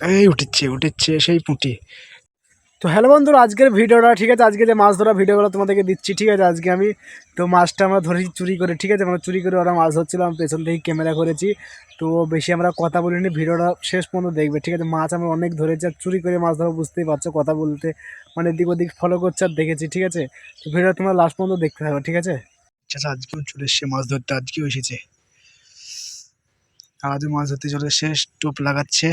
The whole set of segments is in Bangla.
এই উঠেছে উঠেছে সেই পুঁটি। তো হ্যালো বন্ধুরা আজকের ভিডিওটা ঠিক আছে আজকে যে মাছ ধরা ভিডিওগুলো তোমাদেরকে দিচ্ছি ঠিক আছে আজকে আমি তো মাছটা আমরা ধরেছি চুরি করে ঠিক আছে মানে চুরি করে ওরা মাছ ধরছিল আমি পেছন থেকে ক্যামেরা করেছি তো বেশি আমরা কথা বলিনি ভিডিওটা শেষ পর্যন্ত দেখবে ঠিক আছে মাছ আমরা অনেক ধরেছি আর চুরি করে মাছ ধরা বুঝতেই পারছ কথা বলতে মানে দিক ওদিক ফলো করছে আর দেখেছি ঠিক আছে তো ভিডিওটা তোমরা লাস্ট পর্যন্ত দেখতে থাকো ঠিক আছে। চাচা আজকেও চলে এসছে মাছ ধরতে আজকেও এসেছে। আর আজও মাছ ধরতে চলে এসে টোপ লাগাচ্ছে।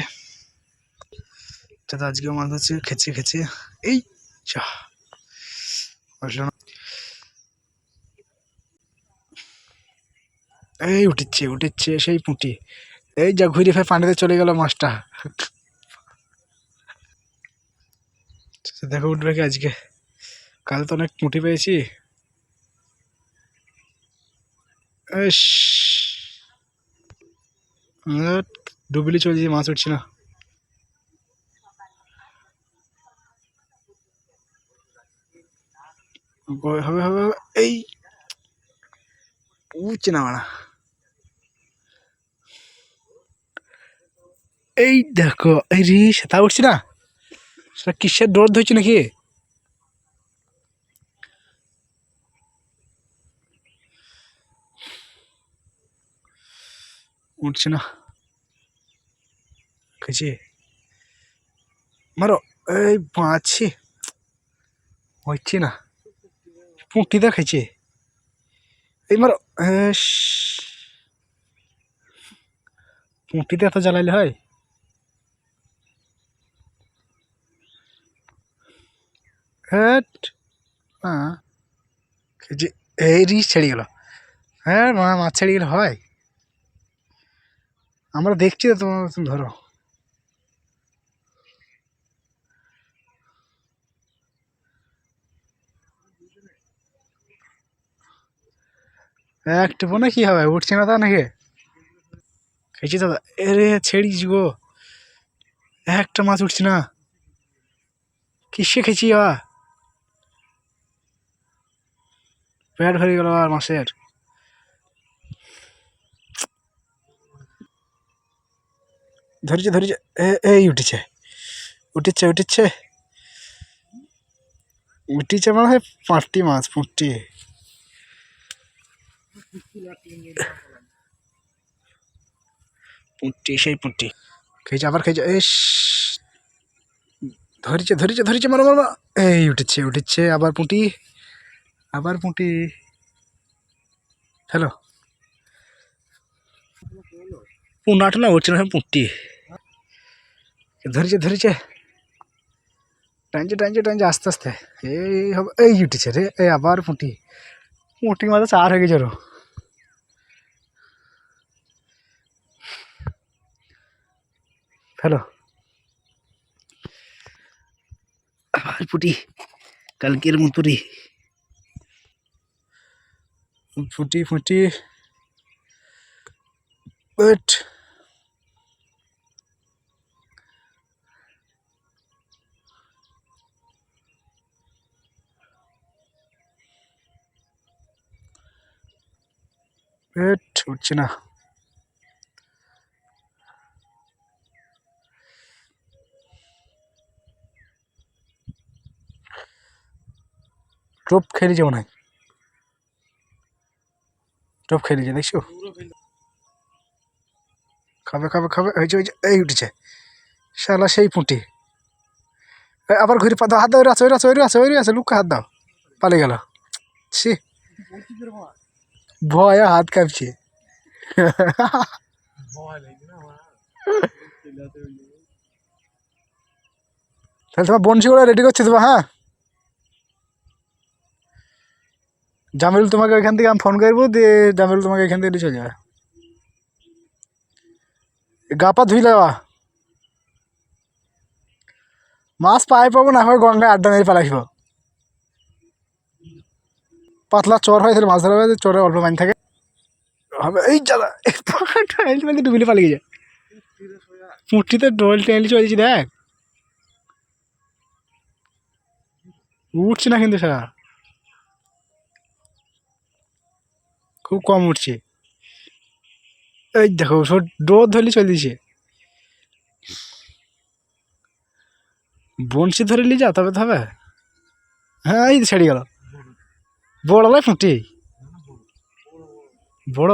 চাচা আজকেও মাছ ধরছে খেছে খেছে এই চা এই উঠেছে উঠেছে সেই পুঁটি। এই যা ঘুরে ফের পানিতে চলে গেল মাছটা। চাচা দেখো উঠবে কি আজকে। কাল তো অনেক পুঁটি পেয়েছি। ডুবলি চলছে মাছ উঠছে না। হবে হবে হবে। এই। উঠছে না মারা। এই দেখো, এই রে সেটা উঠছে না? সেটা কিসের ডর ধরছে নাকি? উঠছে না। খেয়েছে? মারো, এই বাঁচছে। হচ্ছে না। পুঁটিটা খেয়েছে এই মারো এস। পুঁটিতে এত জ্বালাইলে হয়। হ্যাঁ এই ছেড়ে গেল। হ্যাঁ মা মাছ ছেড়ে গেলে হয়। আমরা দেখছি তো তোমার তুমি ধরো। একটু না কি হবে? উঠছে না তা নাকি? খেয়েছি দাদা, এরে ছেড়িস গো। একটা মাছ উঠছে না। কিসে খেয়েছি আ পেট ভরে গেল আর মাছের। ধরেছে ধরেছে এই উঠেছে। উঠেছে উঠেছে। উঠেছে মানে পাঁচটি মাছ পুঁটি পুঁটি সেই পুঁটি খেয়েছে আবার খেয়েছে এস। ধরেছে ধরেছে ধরেছে মারো মারো। এই উঠেছে উঠেছে আবার পুঁটি আবার পুঁটি। হ্যালো। পুনাটা না উঠছে না পুঁটি ধরেছে ধরেছে। টানছে টানছে টানছে আস্তে আস্তে। এই হবে এই উঠেছে রে এই আবার পুঁটি পুঁটি মাথা চার হয়ে গেছে আরও হ্যালো আবার পুঁটি কালকের মতোরই ফুটি ফুটি বাট পেট উঠছে না টোপ খেয়ে যেমন হয়। টোপ খেয়ে নিয়েছে দেখছ? খাবে খাবে খাবে হয়েছে হয়েছে এই উঠেছে। শালা সেই পুঁটি। আবার ঘুরে পা দাও, হাত দাও ওই আছে ওই আছে ওই আছে ওই আছে, লুকা, হাত দাও। পালিয়ে গেল। ছি। ভয় হাত কাঁপছে। তাহলে তোমার বনশিগুলো রেডি করছে তোমার হ্যাঁ? জামিল তোমাকে ওইখান থেকে আমি ফোন করব, দিয়ে জামিল তোমাকে এখান থেকে নিয়ে চলে যাবে। গা পা ধুই দেওয়া মাছ পাই পাবো না, হয় গঙ্গায় আড্ডা মেরে পালাইব। পাতলা চর হয় তাহলে মাছ ধরা হবে চরে অল্প পানি থাকে। হবে, এই দাদা মানে ডুবিলে পালিয়ে যায়। মুঠিতে ডোল টেনে চলছি দেখ। উঠছে না কিন্তু সারা খুব কম উঠছে। এই দেখো সব ডোর ধরলে চলে দিছে বনশি ধরে নিয়ে যা, তবে তো হবে হ্যাঁ এই ছেড়ে গেল। বড় লাই ফুটি। বড়।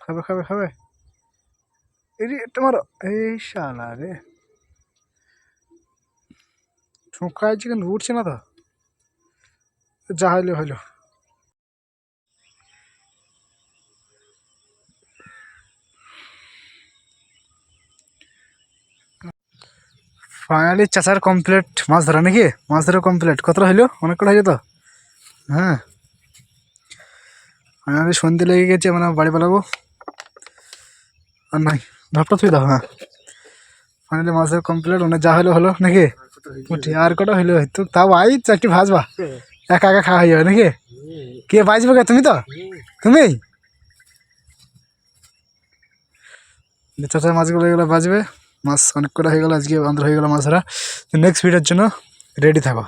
খাবে খাবে খাবে। এই তোমার, এই শালা রে। ঠোঁকায় চিকেন উঠছে না তো? যা হইল হইল। ফাইনালি চাচার কমপ্লিট মাছ ধরা নাকি? মাছ ধরা কমপ্লিট কতটা হইল? অনেক কটা হইল তো? হ্যাঁ। ফাইনালি সন্ধে লেগে গেছে মানে বাড়ি পালাবো। আর নাই। ভাবটা তুই দাও হ্যাঁ। ফাইনালি মাছ ধরা কমপ্লিট অনেক যা হলো হলো নাকি? আর কটা হইল? হয়তো তাও আই চারটি ভাজবা। একা একা খাওয়া হয়ে যাবে নাকি? কে বাজবে কে? তুমি তো? তুমি? চাচার মাছগুলো এগুলো বাজবে মাছ অনেক কটা হয়ে গেলো, আজকে বন্ধ হয়ে গেলো মাছ ধরা নেক্সট ভিডিওর জন্য রেডি থাকো।